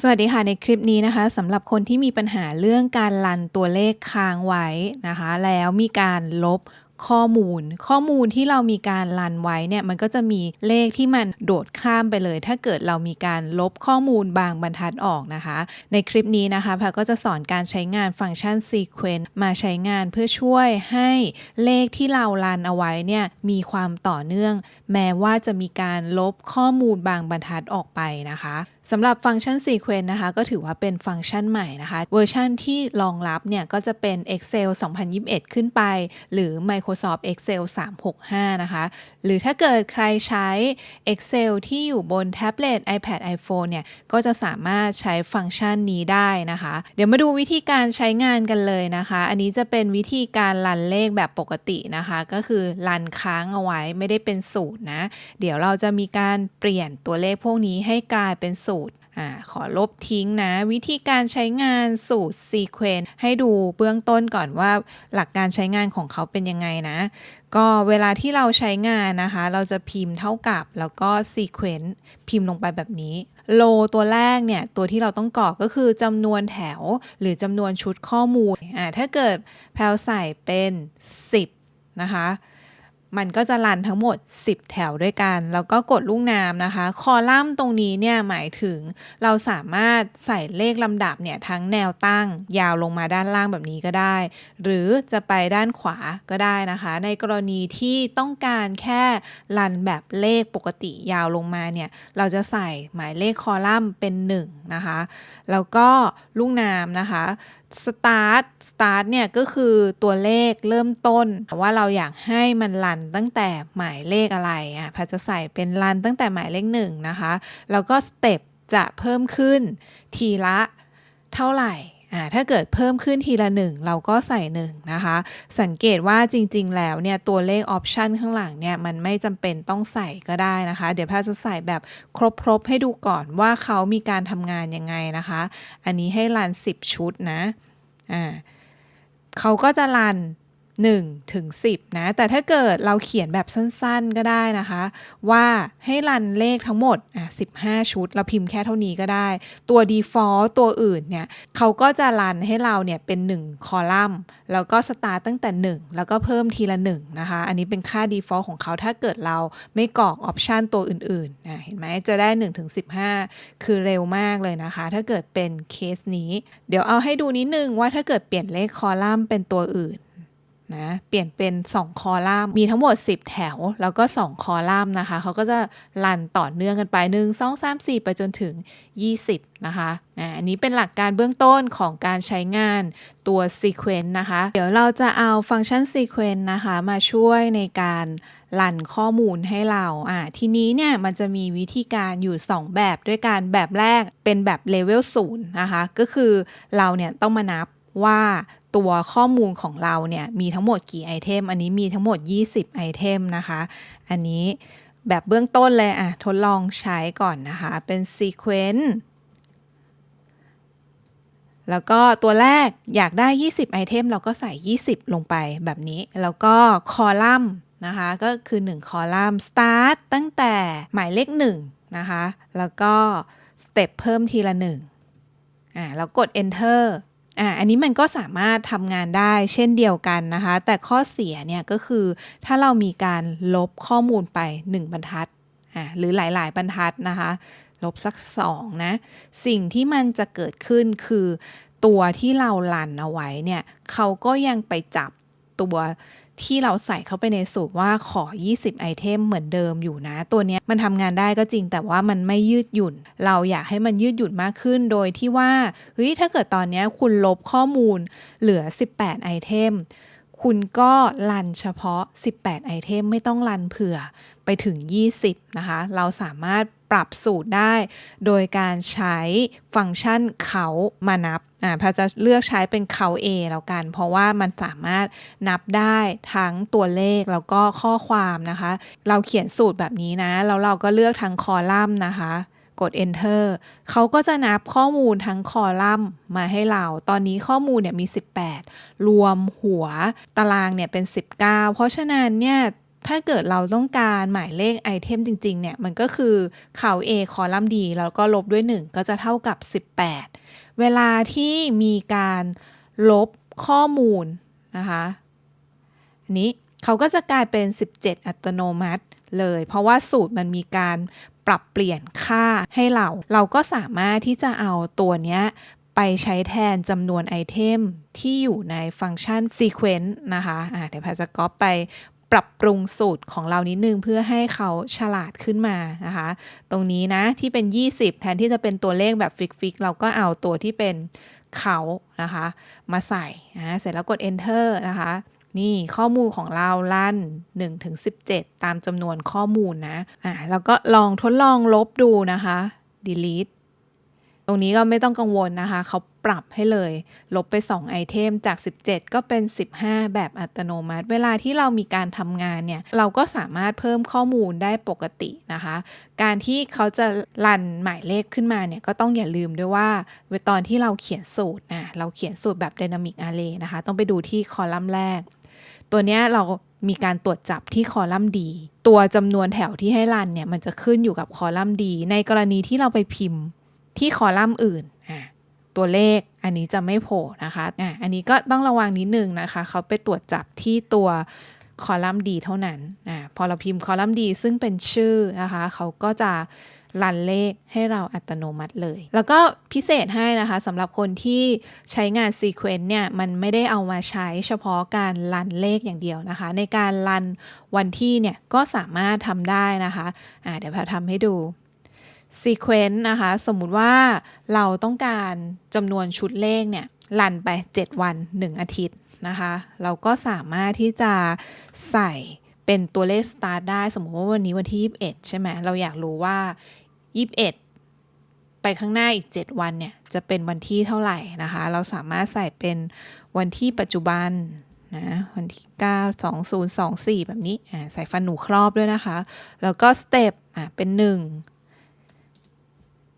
สวัสดีค่ะในคลิปนี้นะคะสำหรับคนที่มีปัญหาเรื่องการลันตัวเลขค้างไว้นะคะ แล้วมีการลบ ข้อมูล ข้อมูลที่เรามีการลันไว้เนี่ยมันก็จะมีเลขที่มันโดดข้ามไปเลย ถ้าเกิดเรามีการลบข้อมูลบางบรรทัดออกนะคะ ในคลิปนี้นะคะพรก็จะสอนการใช้งานฟังก์ชัน sequence มาใช้งานเพื่อช่วยให้เลขที่เราลันเอาไว้เนี่ยมีความต่อเนื่อง แม้ว่าจะมีการลบข้อมูลบางบรรทัดออกไปนะคะสำหรับฟังก์ชัน sequence นะคะ ก็ถือว่าเป็นฟังก์ชันใหม่นะคะ เวอร์ชันที่รองรับเนี่ยก็จะเป็น Excel 2021 ขึ้นไป หรือ Microsoft Excel 365 นะคะ หรือถ้าเกิดใครใช้ Excel ที่อยู่บนแท็บเล็ต iPad iPhone เนี่ย ก็จะสามารถใช้ฟังก์ชันนี้ได้นะคะ เดี๋ยวมาดูวิธีการใช้งานกันเลยนะคะ อันนี้จะเป็นวิธีการรันเลขแบบปกตินะคะ ก็คือรันค้างเอาไว้ไม่ได้เป็นสูตรนะ เดี๋ยวเราจะมีการเปลี่ยนตัวเลขพวกนี้ให้กลายเป็นสูตร อขอลบทิ้งนะ วิธีการใช้งานสูตร sequence ให้ดูเบื้องต้นก่อนว่าหลักการใช้งานของเขาเป็นยังไงนะ ก็เวลาที่เราใช้งานนะคะ เราจะพิมพ์เท่ากับแล้วก็ sequence พิมพ์ลงไปแบบนี้ โลตัวแรกเนี่ย ตัวที่เราต้องกรอกก็คือจำนวนแถวหรือจำนวนชุดข้อมูลอ่าถ้าเกิดแพลใส่เป็น 10 นะคะ มันก็จะรันทั้งหมด 10 แถวด้วยกัน แล้วก็กดลูกน้ำนะคะ คอลัมน์ตรงนี้เนี่ยหมายถึงเราสามารถใส่เลขลำดับเนี่ยทั้งแนวตั้งยาวลงมาด้านล่างแบบนี้ก็ได้ หรือจะไปด้านขวาก็ได้นะคะ ในกรณีที่ต้องการแค่รันแบบเลขปกติยาวลงมาเนี่ยเราจะใส่หมายเลขคอลัมน์เป็น 1 นะคะ แล้วก็ลูกน้ำนะคะ start start เนี่ยก็คือตัวเลขเริ่มต้น ว่าเราอยากให้มันรันตั้งแต่หมายเลขอะไรอะพาจะใส่เป็นรันตั้งแต่หมายเลขหนึ่งนะคะ แล้วก็ step จะเพิ่มขึ้นทีละเท่าไหร่ ถ้าเกิดเพิ่มขึ้นทีละหนึ่งเราก็ใส่หนึ่งนะคะ สังเกตว่าจริง ๆ แล้วเนี่ยตัวเลขออปชันข้างหลังเนี่ยมันไม่จำเป็นต้องใส่ก็ได้นะคะ เดี๋ยวพาจะใส่แบบครบ ๆ ให้ดูก่อนว่าเขามีการทำงานยังไงนะคะ อันนี้ให้รัน 10 ชุดนะอ่าเขาก็จะรัน 1ถึง10 นะ แต่ถ้าเกิดเราเขียนแบบสั้นๆก็ได้นะคะ ว่าให้รันเลขทั้งหมดอะ15 ชุด เราพิมพ์แค่เท่านี้ก็ได้ ตัว default ตัวอื่นเนี่ยเขาก็จะรันให้เราเนี่ยเป็น 1 คอลัมน์ แล้วก็สตาร์ตั้งแต่ 1 แล้วก็เพิ่มทีละ 1 นะคะ อันนี้เป็นค่า default ของเขาถ้าเกิดเราไม่กรอกออปชันตัวอื่นๆนะเห็นไหมจะได้1ถึง15 คือเร็วมากเลยนะคะ ถ้าเกิดเป็นเคสนี้ เดี๋ยวเอาให้ดูนิดนึงว่าถ้าเกิดเปลี่ยนเลขคอลัมน์เป็นตัวอื่น นะเปลี่ยนเป็น 2 คอลัมน์มีทั้งหมด 10 แถว แล้วก็ 2 คอลัมน์นะคะ เขาก็จะรันต่อเนื่องกันไป 1 2 3 4 ไปจนถึง 20 นะคะอันนี้เป็นหลักการเบื้องต้นของการใช้งานตัว sequence นะคะ เดี๋ยวเราจะเอาฟังก์ชัน sequence นะคะ มาช่วยในการรันข้อมูลให้เราอ่าทีนี้เนี่ยมันจะมีวิธีการอยู่ 2 แบบด้วยกันแบบแรกเป็นแบบเลเวล0นะคะ ก็คือเราเนี่ยต้องมานับ ว่าตัวข้อมูลของเราเนี่ยมีทั้งหมดกี่ไอเทม อันนี้มีทั้งหมด 20 ไอเทมนะคะ อันนี้แบบเบื้องต้นเลยอะทดลองใช้ก่อนนะคะ เป็น sequence แล้วก็ตัวแรกอยากได้ 20 ไอเทม เราก็ใส่ 20 ลงไปแบบนี้ แล้วก็คอลัมน์นะคะ ก็คือ 1 คอลัมน์ start ตั้งแต่หมายเลข1นะคะ แล้วก็สเต็ปเพิ่มทีละ1อ่าแล้วกด enter อ่าอันนี้มันก็สามารถทำงานได้เช่นเดียวกันนะคะ แต่ข้อเสียเนี่ยก็คือถ้าเรามีการลบข้อมูลไป 1 บรรทัดอ่าหรือหลาย ๆ บรรทัดนะคะ ลบสัก 2 นะ สิ่งที่มันจะเกิดขึ้นคือ ตัวที่เราลันเอาไว้เนี่ยเขาก็ยังไปจับ ตัวที่เราใส่เข้าไปในสูตรว่าขอ 20 ไอเทมเหมือนเดิมอยู่นะ ตัวนี้มันทำงานได้ก็จริงแต่ว่ามันไม่ยืดหยุ่น เราอยากให้มันยืดหยุ่นมากขึ้น โดยที่ว่าเฮ้ยถ้าเกิดตอนนี้คุณลบข้อมูลเหลือ 18 ไอเทมคุณก็รันเฉพาะ 18 ไอเทมไม่ต้องรันเผื่อไปถึง 20 นะคะ เราสามารถปรับสูตรได้ โดยการใช้ฟังก์ชันเขามานับ อ่าพาจะเลือกใช้เป็นเขา A แล้วกัน เพราะว่ามันสามารถนับได้ทั้งตัวเลขแล้วก็ข้อความนะคะ เราเขียนสูตรแบบนี้นะ แล้วเราก็เลือกทั้งคอลัมน์นะคะกด enter เขาก็จะนับข้อมูลทั้งคอลัมน์มาให้เรา ตอนนี้ข้อมูลเนี่ยมี 18 รวมหัวตารางเนี่ยเป็น 19 เพราะฉะนั้นเนี่ยถ้าเกิดเราต้องการหมายเลขไอเทมจริง ๆ เนี่ย มันก็คือเขา A คอลัมน์ D แล้วก็ลบด้วย 1 ก็จะเท่ากับ 18 เวลาที่มีการลบข้อมูลนะคะอันนี้เขาก็จะกลายเป็น 17 อัตโนมัติเลย เพราะว่าสูตรมันมีการปรับเปลี่ยนค่าให้เรา เราก็สามารถที่จะเอาตัวเนี้ยไปใช้แทนจำนวนไอเทมที่อยู่ในฟังก์ชัน Sequence นะคะะเดี๋ยวแพทจะก๊อปไป ปรับปรุงสูตรของเรานิดนึงเพื่อให้เขาฉลาดขึ้นมานะคะ ตรงนี้นะที่เป็น 20 แทนที่จะเป็นตัวเลขแบบฟิกๆเราก็เอาตัวที่เป็นเขานะคะ มาใส่นะเสร็จแล้วกด enter นะคะ นี่ข้อมูลของเราลั่น1ถึง17 ตามจำนวนข้อมูลนะอะแล้วก็ลองทดลองลบดูนะคะ delete ตรงนี้ก็ไม่ต้องกังวลนะคะ เขาปรับให้เลย ลบไป 2 ไอเทมจาก 17 ก็เป็น 15 แบบอัตโนมัติ เวลาที่เรามีการทำงานเนี่ย เราก็สามารถเพิ่มข้อมูลได้ปกตินะคะ การที่เขาจะรันหมายเลขขึ้นมาเนี่ย ก็ต้องอย่าลืมด้วยว่าตอนที่เราเขียนสูตรนะเราเขียนสูตรแบบ Dynamic Array นะคะ ต้องไปดูที่คอลัมน์แรก ตัวเนี้ยเรามีการตรวจจับที่คอลัมน์ D ตัวจำนวนแถวที่ให้รันเนี่ย มันจะขึ้นอยู่กับคอลัมน์ D ในกรณีที่เราไปพิมพ์ ที่คอลัมน์อื่นอะตัวเลขอันนี้จะไม่โผล่นะคะอะอันนี้ก็ต้องระวังนิดนึงนะคะ เขาไปตรวจจับที่ตัวคอลัมน์ D เท่านั้นอะพอเราพิมพ์คอลัมน์ D ซึ่งเป็นชื่อนะคะ เขาก็จะรันเลขให้เราอัตโนมัติเลย แล้วก็พิเศษให้นะคะสำหรับคนที่ใช้งาน Sequence เนี่ย มันไม่ได้เอามาใช้เฉพาะการรันเลขอย่างเดียวนะคะ ในการรันวันที่เนี่ย ก็สามารถทำได้นะคะะเดี๋ยวพรทำให้ดู Sequence นะคะ สมมุติว่าเราต้องการจำนวนชุดเลขเนี่ยรันไป 7 วัน 1 อาทิตย์นะคะ เราก็สามารถที่จะใส่เป็นตัวเลข start ได้ สมมติว่าวันนี้วันที่ 21 ใช่ไหมเราอยากรู้ว่า 21 ไปข้างหน้าอีก 7 วันเนี่ย จะเป็นวันที่เท่าไหร่นะคะ เราสามารถใส่เป็นวันที่ปัจจุบันนะวันที่ 9 2024 แบบนี้ใส่ฟันหนูครอบด้วยนะคะ แล้วก็สเต็ปเป็น 1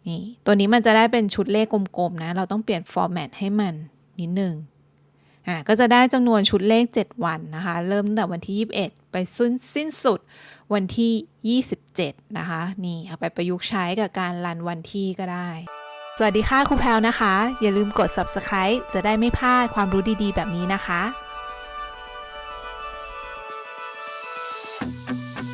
นี่ตัวนี้มันจะได้เป็นชุดเลขกลมๆนะ เราต้องเปลี่ยนฟอร์แมตให้มันนิดหนึ่งอ่าก็จะได้จำนวนชุดเลข 7 วันนะคะ เริ่มตั้งแต่วันที่ 21 ไปสิ้นสิ้นสุดวันที่ 27 นะคะ นี่เอาไปประยุกต์ใช้กับการรันวันที่ก็ได้ สวัสดีค่ะครูแพรวนะคะ อย่าลืมกด subscribe จะได้ไม่พลาดความรู้ดีๆ แบบนี้นะคะ